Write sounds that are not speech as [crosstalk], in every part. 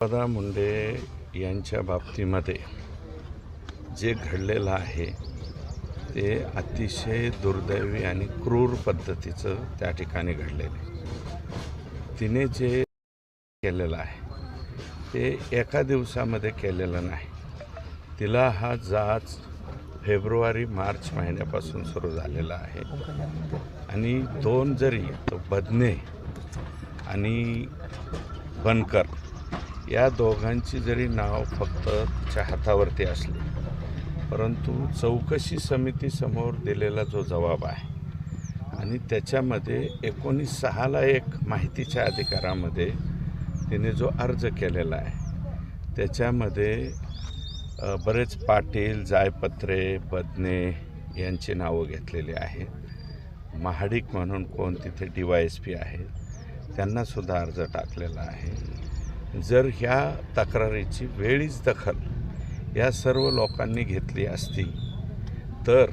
दादा मुंडे यांच्या बाबतीमध्ये जे घडलेलं आहे ते अतिशय दुर्दैवी आणि क्रूर पद्धतीचं त्या ठिकाणी घडलेलं आहे. तिने जे केलेलं आहे ते एका दिवसामध्ये केलेलं नाही. तिला हा जाच फेब्रुवारी मार्च महिन्यापासून सुरू झालेला आहे. आणि दोन जरी तो बदने आणि बनकर या दोघांची जरी नाव फक्त तिच्या हातावरती असली परंतु चौकशी समितीसमोर दिलेला जो जबाब आहे आणि त्याच्यामध्ये एकोणीस सहाला एक माहितीच्या अधिकारामध्ये तिने जो अर्ज केलेला आहे त्याच्यामध्ये बरेच पाटील जायपत्रे बदने यांची नावं घेतलेली आहेत. महाडिक म्हणून कोण तिथे डी वाय एस पी आहेत त्यांनासुद्धा अर्ज टाकलेला आहे. जर ह्या तक्रारीची वेळीच दखल या सर्व लोकांनी घेतली असती तर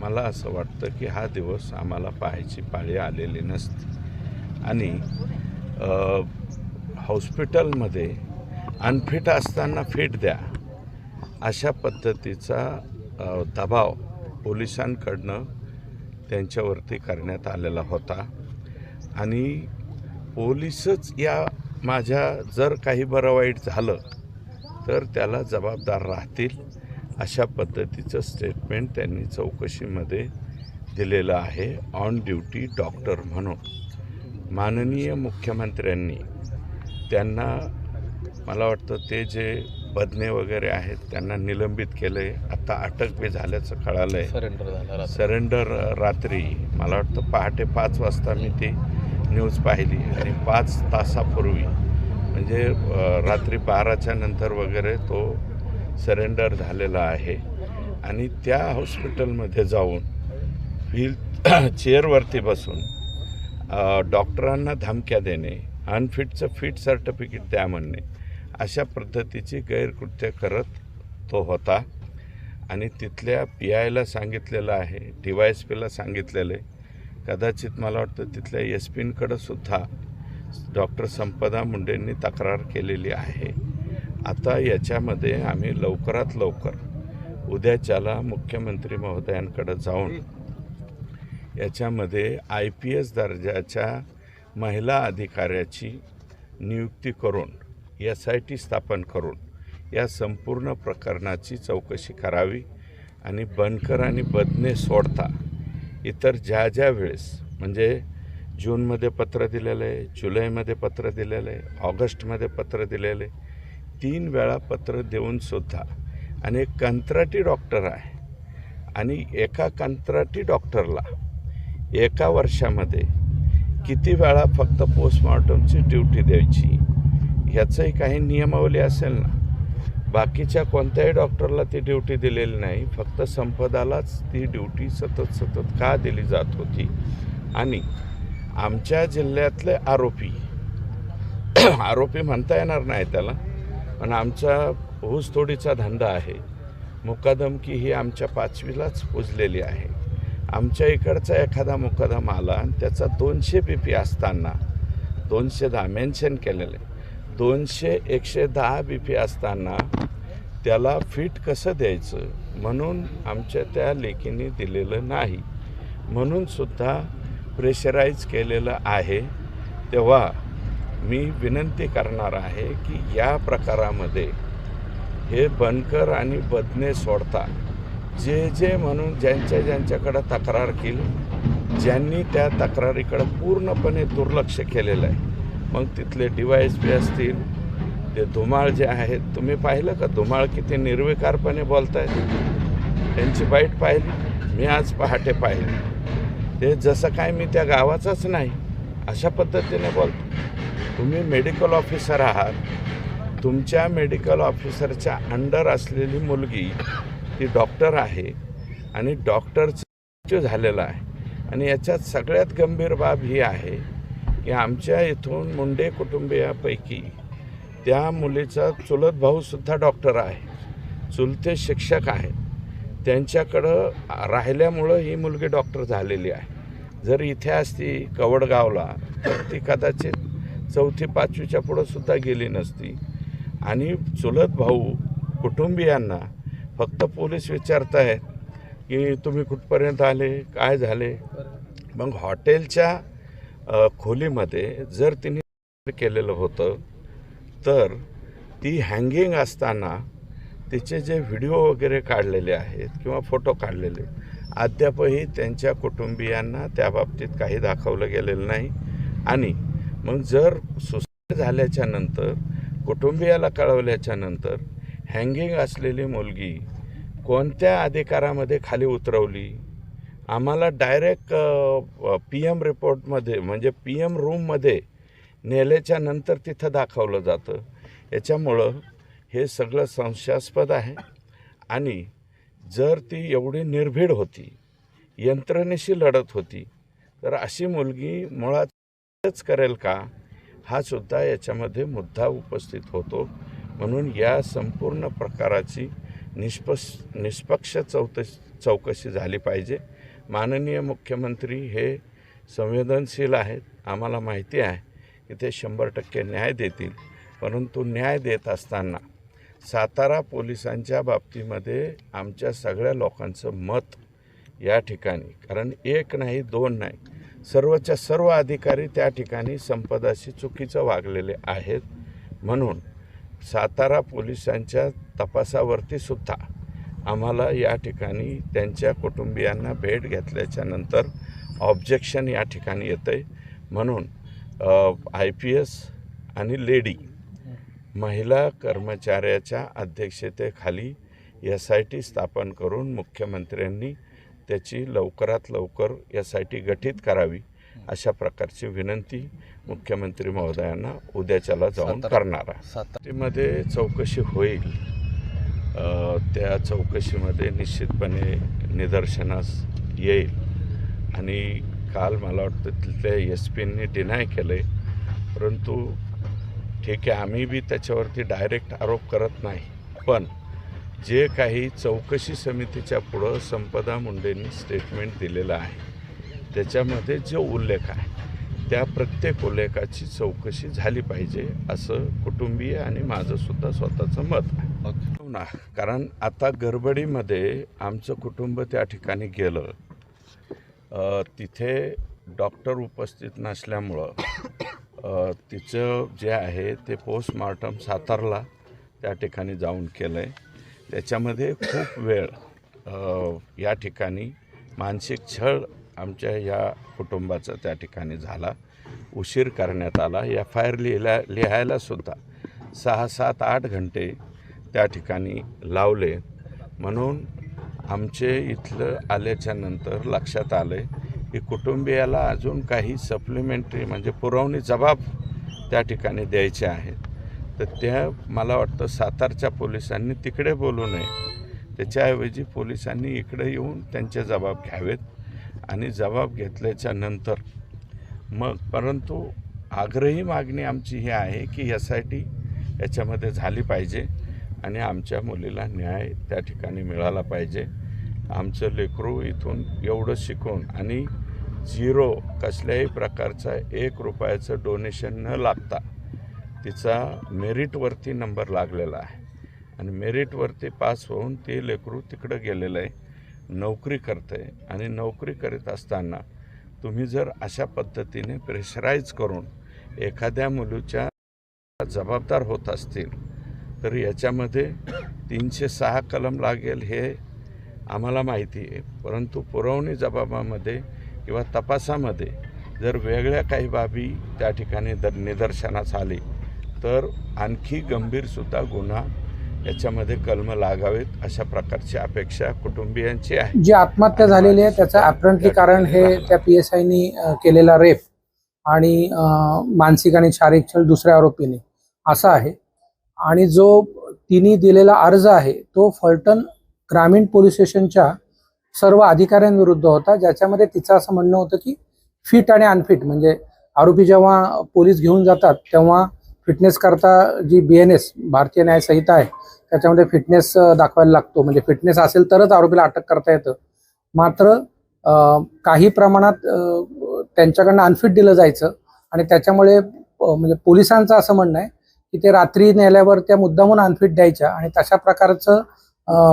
मला असं वाटतं की हा दिवस आम्हाला पाहायची पाळी आलेली नसती. आणि हॉस्पिटलमध्ये अनफिट असताना फिट द्या अशा पद्धतीचा दबाव पोलिसांकडनं त्यांच्यावरती करण्यात आलेला होता. आणि पोलीसच या माझ्या जर काही बरं वाईट झालं तर त्याला जबाबदार राहतील अशा पद्धतीचं स्टेटमेंट त्यांनी चौकशीमध्ये दिलेलं आहे. ऑन ड्युटी डॉक्टर म्हणून. माननीय मुख्यमंत्र्यांनी त्यांना मला वाटतं ते जे बदने वगैरे आहेत त्यांना निलंबित केलं आहे आता अटक बी झाल्याचं कळालं आहे सरेंडर. सरेंडर रात्री मला वाटतं पहाटे पाच वाजता मी ती न्यूज पाहिली आणि पाच तासापूर्वी म्हणजे रात्री बाराच्या नंतर वगैरे तो सरेंडर झालेला आहे. आणि त्या हॉस्पिटलमध्ये जाऊन व्हील [clears throat] चेअरवरती बसून डॉक्टरांना धमक्या देणे अनफिटचं फिट सर्टिफिकेट द्या म्हणणे अशा पद्धतीची गैरकृत्य करत तो होता. आणि तिथल्या पी आयला सांगितलेलं आहे डी वाय एस पीला सांगितलेलं आहे कदाचित मला वाटतं तिथल्या एस पींकडं सुद्धा डॉक्टर संपदा मुंडेंनी तक्रार केलेली आहे. आता याच्यामध्ये आम्ही लवकरात लवकर उद्याच्याला मुख्यमंत्री महोदयांकडं जाऊन याच्यामध्ये आय पी एस दर्जाच्या महिला अधिकाऱ्याची नियुक्ती करून एस आय टी स्थापन करून या संपूर्ण प्रकरणाची चौकशी करावी आणि बनकर आणि बदने सोडता इतर ज्या ज्या वेळेस म्हणजे जूनमध्ये पत्र दिलेलं आहे जुलैमध्ये पत्र दिलेलं आहे ऑगस्टमध्ये पत्र दिलेलं आहे तीन वेळा पत्र देऊनसुद्धा आणि एक कंत्राटी डॉक्टर आहे आणि एका कंत्राटी डॉक्टरला एका वर्षामध्ये किती वेळा फक्त पोस्टमॉर्टमची ड्युटी द्यायची ह्याचंही काही नियमावली असेल ना? बाकीच्या कोणत्याही डॉक्टरला ती ड्युटी दिलेली नाही. फक्त संपदालाच ती ड्युटी सतत सतत का दिली जात होती? आणि आमच्या जिल्ह्यातले आरोपी [clears throat] आरोपी म्हणता येणार नाही त्याला पण आमचा ऊसतोडीचा धंदा आहे. मुकादमकी ही आमच्या पाचवीलाच पुजलेली आहे. आमच्या इकडचा एखादा मुकादम आला आणि त्याचा दोनशे बी पी असताना दोनशे दहा मेन्शन केलेलं. आहे दोनशे एकशे दहा बी पी असताना त्याला फिट कसं द्यायचं? म्हणून आमच्या त्या लेखीने दिलेलं नाही. म्हणून सुद्धा प्रेशराईज केलेलं आहे. तेव्हा मी विनंती करणार आहे की या प्रकारामध्ये हे बनकर आणि बदने सोडता. जे जे म्हणून ज्यांच्या ज्यांच्याकडं तक्रार केली ज्यांनी त्या तक्रारीकडं पूर्णपणे दुर्लक्ष केलेलं आहे. मग तिथले डिवाईस बी असतील ते धुमाळ जे आहेत तुम्ही पाहिलं का? धुमाळ किती निर्विकारपणे बोलतायत. त्यांची बाईट पाहिली मी आज पहाटे पाहिली. ते जसं काय मी त्या गावाचाच नाही अशा पद्धतीने बोलतो. तुम्ही मेडिकल ऑफिसर आहात. तुमच्या मेडिकल ऑफिसरच्या अंडर असलेली मुलगी ती डॉक्टर आहे आणि डॉक्टरचं मृत्यू झालेला आहे. आणि याच्यात सगळ्यात गंभीर बाब ही आहे की आमच्या इथून मुंडे कुटुंबियापैकी त्या मुलीचा चुलत भाऊसुद्धा डॉक्टर आहे. चुलते शिक्षक आहेत. त्यांच्याकडं राहिल्यामुळं ही मुलगी डॉक्टर झालेली आहे. जर इथे असती कवडगावला तर ती कदाचित चौथी पाचवीच्या पुढं सुद्धा गेली नसती. आणि चुलत भाऊ कुटुंबियांना फक्त पोलीस विचारतायत की तुम्ही कुठपर्यंत आले काय झाले? मग हॉटेलच्या खोलीमध्ये जर तिने केलेलं होतं तर ती हँगिंग असताना तिचे जे व्हिडिओ वगैरे काढलेले आहेत किंवा फोटो काढलेले अद्यापही त्यांच्या कुटुंबियांना त्या बाबतीत काही दाखवलं गेलेलं नाही. आणि मग जर सुसाईड झाल्याच्यानंतर कुटुंबियाला कळवल्याच्या नंतर हँगिंग असलेली मुलगी कोणत्या अधिकारामध्ये खाली उतरवली? आम्हाला डायरेक्ट पी एम रिपोर्टमध्ये म्हणजे पी एम रूममध्ये नेल्याच्या नंतर तिथं दाखवलं जातं. याच्यामुळं हे सगळं संशयास्पद आहे. आणि जर ती एवढी निर्भीड होती यंत्रणेशी लढत होती तर अशी मुलगी मुळातच करेल का? हा सुद्धा याच्यामध्ये मुद्दा उपस्थित होतो. म्हणून या संपूर्ण प्रकाराची निष्पक्ष निष्पक्ष चौकशी चौकशी झाली पाहिजे. माननीय मुख्यमंत्री हे संवेदनशील आहेत. आम्हाला माहिती आहे की ते शंभर टक्के न्याय देतील. परंतु न्याय देत असताना सातारा पोलिसांच्या बाबतीमध्ये आमच्या सगळ्या लोकांचं मत या ठिकाणी कारण एक नाही दोन नाही सर्वच्या सर्व अधिकारी त्या ठिकाणी संपदाशी चुकीचं वागलेले आहेत. म्हणून सातारा पोलिसांच्या तपासावरती सुद्धा आम्हाला या ठिकाणी त्यांच्या कुटुंबियांना भेट घेतल्याच्या नंतर ऑब्जेक्शन या ठिकाणी येतं आहे म्हणून आय पी एस आणि लेडी महिला कर्मचाऱ्याच्या अध्यक्षतेखाली एस आय टी स्थापन करून मुख्यमंत्र्यांनी त्याची लवकरात लवकर एस आय टी गठीत करावी अशा प्रकारची विनंती मुख्यमंत्री महोदयांना उद्याच्याला जाऊन करणार आहे. मध्ये चौकशी होईल. त्या चौकशीमध्ये निश्चितपणे निदर्शनास येईल. आणि काल मला वाटतं तिथल्या एस पींनी डिनाय केलं आहे परंतु ठीक आहे आम्ही बी त्याच्यावरती डायरेक्ट आरोप करत नाही. पण जे काही चौकशी समितीच्या पुढं संपदा मुंडेंनी स्टेटमेंट दिलेलं आहे त्याच्यामध्ये जो उल्लेख आहे त्या प्रत्येक उल्लेखाची चौकशी झाली पाहिजे असं कुटुंबीय आणि माझंसुद्धा स्वतःचं मत आहे. हो ना कारण आता गडबडीमध्ये आमचं कुटुंब त्या ठिकाणी गेलं. तिथे डॉक्टर उपस्थित नसल्यामुळं तिचं जे आहे ते पोस्टमॉर्टम सातारला त्या ठिकाणी जाऊन केलं आहे त्याच्यामध्ये खूप वेळ या ठिकाणी मानसिक छळ आमच्या या कुटुंबाचा त्या ठिकाणी झाला. उशीर करण्यात आला. एफ आय आर लिहिला लिहायलासुद्धा सहा सात आठ घंटे त्या ठिकाणी लावले. म्हणून आमचे इथलं आल्याच्यानंतर लक्षात आलं की कुटुंबियाला अजून काही सप्लिमेंटरी म्हणजे पुरवणी जबाब त्या ठिकाणी द्यायचे आहेत. तर त्या मला वाटतं सातारच्या पोलिसांनी तिकडे बोलू नये. त्याच्याऐवजी पोलिसांनी इकडे येऊन त्यांचे जबाब घ्यावेत आणि जबाब घेतल्याच्या नंतर मग परंतु आग्रही मागणी आमची ही आहे की एस आय टी याच्यामध्ये झाली पाहिजे. आणि आमच्या मुलीला न्याय त्या ठिकाणी मिळाला पाहिजे. आमचं लेकरू इथून एवढं शिकून आणि झिरो कसल्याही प्रकारचा एक रुपयाचं डोनेशन न लागता तिचा मेरिटवरती नंबर लागलेला आहे. आणि मेरिटवरती पास होऊन ते लेकरू तिकडं गेलेलं आहे. नोकरी करते आणि नोकरी करीत असताना तुम्ही जर अशा पद्धतीने प्रेशराईज करून एखाद्या मुलीच्या जबाबदार होत असतील तर याच्यामध्ये तीनशे सहा कलम लागेल हे आम्हाला माहिती आहे. परंतु पुरवणी जबाबामध्ये किंवा तपासामध्ये जर वेगळ्या काही बाबी त्या ठिकाणी दर निदर्शनास आली तर आणखी गंभीरसुद्धा गुन्हा याच्यामध्ये कलम लागावेत अशा प्रकारची अपेक्षा कुटुंबियांची आहे. जी आत्महत्या झालेली आहे त्याचं ॲपरंटली कारण हे त्या पी एस आयनी केलेला रेप आणि मानसिक आणि शारीरिक छळ दुसऱ्या आरोपीने. असा आहे. आणि जो तिने दिलेला अर्ज आहे तो फलटण ग्रामीण पोलीस स्टेशनच्या सर्व अधिकाऱ्यांविरुद्ध होता. ज्याच्यामध्ये तिचं असं म्हणणं होतं की फिट आणि अनफिट म्हणजे आरोपी जेव्हा पोलीस घेऊन जातात तेव्हा फिटनेस करता जी बी एन एस भारतीय न्याय संहिता आहे त्याच्यामध्ये फिटनेस दाखवायला लागतो. म्हणजे फिटनेस असेल तरच आरोपीला अटक करता येतं. मात्र काही प्रमाणात त्यांच्याकडनं अनफिट दिलं जायचं आणि त्याच्यामुळे म्हणजे पोलिसांचं असं म्हणणं आहे की ते रात्री नेल्यावर त्या मुद्दामून अनफिट द्यायच्या आणि तशा प्रकारचं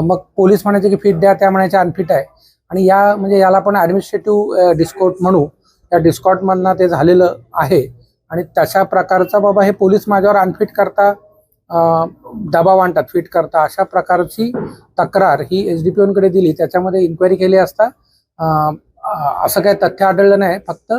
मग पोलीस म्हणायचे की फिट द्या त्या म्हणायच्या अनफिट आहे. आणि या म्हणजे याला आपण ॲडमिनिस्ट्रेटिव्ह डिस्कोट म्हणू. त्या डिस्कॉटमधनं ते झालेलं आहे. आणि तशा प्रकारचा बाबा हे पोलीस माझ्यावर अनफिट करता दबाव आणतात फिट करता. अशा प्रकारची तक्रार ही एस डी पी ओनकडे दिली. त्याच्यामध्ये इन्क्वायरी केली असता असं काही तथ्य आढळलं नाही. फक्त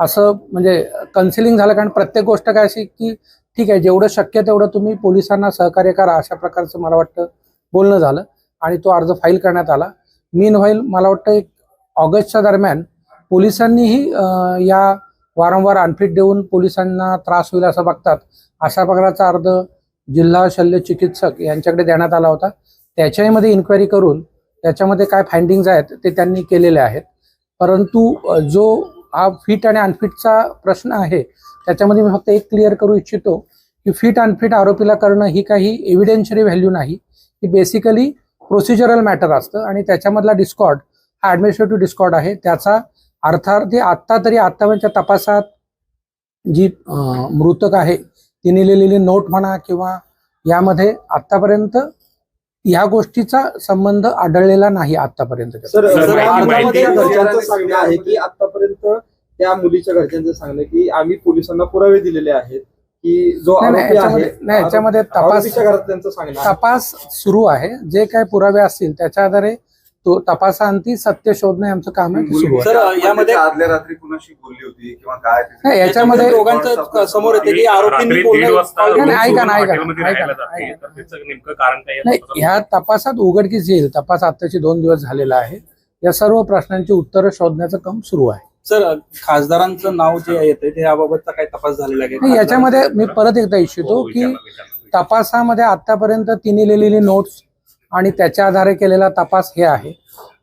असं म्हणजे कन्सिलिंग झालं. कारण प्रत्येक गोष्ट काय अशी की ठीक आहे जेवढं शक्य तेवढं तुम्ही पोलिसांना सहकार्य करा अशा प्रकारचं मला वाटतं बोलणं झालं आणि तो अर्ज फाईल करण्यात आला. मीन व्हाईल मला वाटतं एक ऑगस्टच्या दरम्यान पोलिसांनीही या वारंवार अनफिट देऊन पोलिसांना त्रास होईल असं बघतात. अशा प्रकारचा अर्ज जिल्हा शल्य चिकित्सक यांच्याकडे देण्यात आला होता. त्याच्यामध्ये इन्क्वायरी करून त्याच्यामध्ये काय फाइंडिंग्ज आहेत ते त्यांनी केलेले आहेत. परंतु जो हा फिट आणि अनफिटचा प्रश्न आहे. त्याच्यामध्ये मी फक्त एक क्लिअर करू इच्छितो की फिट अनफिट आरोपीला करणं ही काही एव्हिडेन्शरी व्हॅल्यू नाही. ही बेसिकली प्रोसिजरल मॅटर असतं आणि त्याच्यामधला डिस्कॉर्ड हा ॲडमिनिस्ट्रेटिव्ह डिस्कॉर्ड आहे. त्याचा अर्थार्थी आत्ता तरी आत्ताच्या तपासात जी मृतक आहे तिने लिहिलेली नोट म्हणा किंवा यामध्ये आत्तापर्यंत या गोष्टीचा संबंध आढळलेला नाही आतापर्यंत सर माहिती- घरच्यांचं सांगणं आहे की आतापर्यंत त्या मुलीच्या घरच्यांचं सांगणं की आम्ही पोलिसांना पुरावे दिलेले आहेत की जो आरोपी आहे नाही, याच्यामध्ये तपास- सांगणं आहे. तपास सुरू आहे. जे काही पुरावे असतील त्याच्या आधारे तो तपासांती सत्य शोधणे आमचं काम आहे. सुरू यामध्ये आदल्या रात्री कुणाशी बोलली होती किंवा काय नाही, याच्यामध्ये दोघांचं समोर येते की आरोपींनी ऐका ना, ऐका नेमकं कारण काय नाही? ह्या तपासात उघडकीस येईल. तपास आताचे दोन दिवस झालेला आहे. या सर्व प्रश्नांची उत्तरं शोधण्याचं काम सुरू आहे. सर खासदारांचं नाव जे येते ते याबाबतचा काय तपास झालेला आहे नाही, याच्यामध्ये मी परत एकदा इच्छितो हो, की. तपासामध्ये आतापर्यंत तिने लिहिलेली नोट्स आणि त्याच्या आधारे केलेला तपास हे आहे.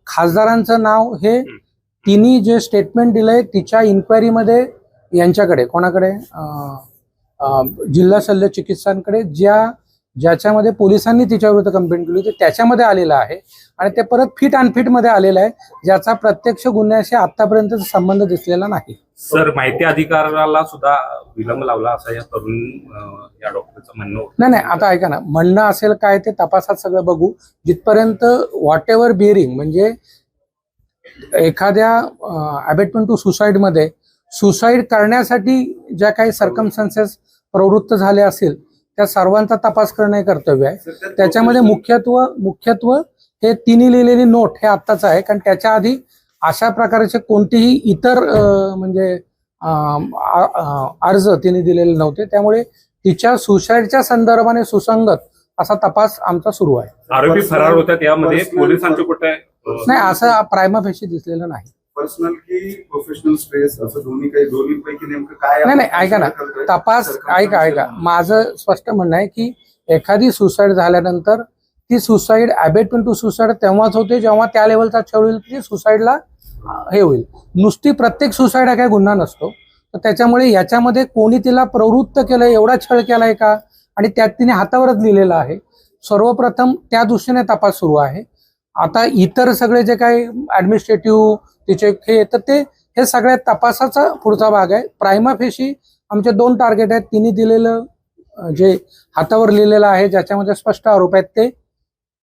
खासदारांचं नाव हे तिने जे स्टेटमेंट दिलंय तिच्या इन्क्वायरीमध्ये यांच्याकडे कोणाकडे? जिल्हा शल्य चिकित्सांकडे ज्या ज्याच्यामध्ये पोलिसांनी तिच्याविरुद्ध कंप्लेंट केली होती त्याच्यामध्ये आलेलं आहे. आणि ते परत फिट अनफिटमध्ये आलेलं आहे ज्याचा प्रत्यक्ष गुन्ह्याशी आतापर्यंत संबंध दिसलेला नाही. सर माहिती अधिकाराला सुद्धा विलंब लावला असं या तरुण या डॉक्टरचं म्हणणं. नाही नाही आता ऐका ना म्हणणं असेल काय ते तपासात सगळं बघू. जिथपर्यंत व्हॉट एव्हर बिअरिंग म्हणजे एखाद्या अबेटमेंट टू सुसाईडमध्ये सुसाईड करण्यासाठी ज्या काही सर्कमस्टान्सेस प्रवृत्त झाले असेल त्या सर्वांचा तपास करणं हे कर्तव्य आहे. त्याच्यामध्ये मुख्यत्व मुख्यत्व हे तिन्ही लिहिलेली नोट हे आत्ताच आहे. कारण त्याच्या आधी अशा प्रकारचे कोणतेही इतर म्हणजे अर्ज तिने दिलेले नव्हते. त्यामुळे तिच्या सुसाईडच्या संदर्भाने सुसंगत असा तपास आमचा सुरू आहे. आरोपी फरार होत्या त्यामध्ये पोलिसांचे कुठे नाही असं प्रायमाफेशी दिसलेलं नाही. पर्सनल की प्रोफेशनल स्पेस असं दोन्ही काही दोन्ही पैकी नेमकं काय नाही नाही ऐका ना? तपास ऐका ऐका. माझं स्पष्ट म्हणणं आहे की एखादी सुसाईड झाल्यानंतर ती सुसाईड अबेटमेंट टू सुसाईड तेव्हाच होते जेव्हा त्या लेवलचा छळ होईल की सुसाईडला हे होईल. नुसती प्रत्येक सुसाईड हा काही गुन्हा नसतो. तर त्याच्यामुळे याच्यामध्ये कोणी तिला प्रवृत्त केलं एवढा छळ केलाय का? आणि त्यात तिने हातावरच लिहिलेलं आहे. सर्वप्रथम त्या दृष्टीने तपास सुरू आहे. आता इतर सगळे जे काही ऍडमिनिस्ट्रेटिव्ह तिचे हे तर ते हे सगळ्या तपासाचा पुढचा भाग आहे. प्रायमाफेशी आमचे दोन टार्गेट आहेत. तिने दिलेलं जे हातावर लिहिलेलं आहे ज्याच्यामध्ये स्पष्ट आरोप आहेत ते.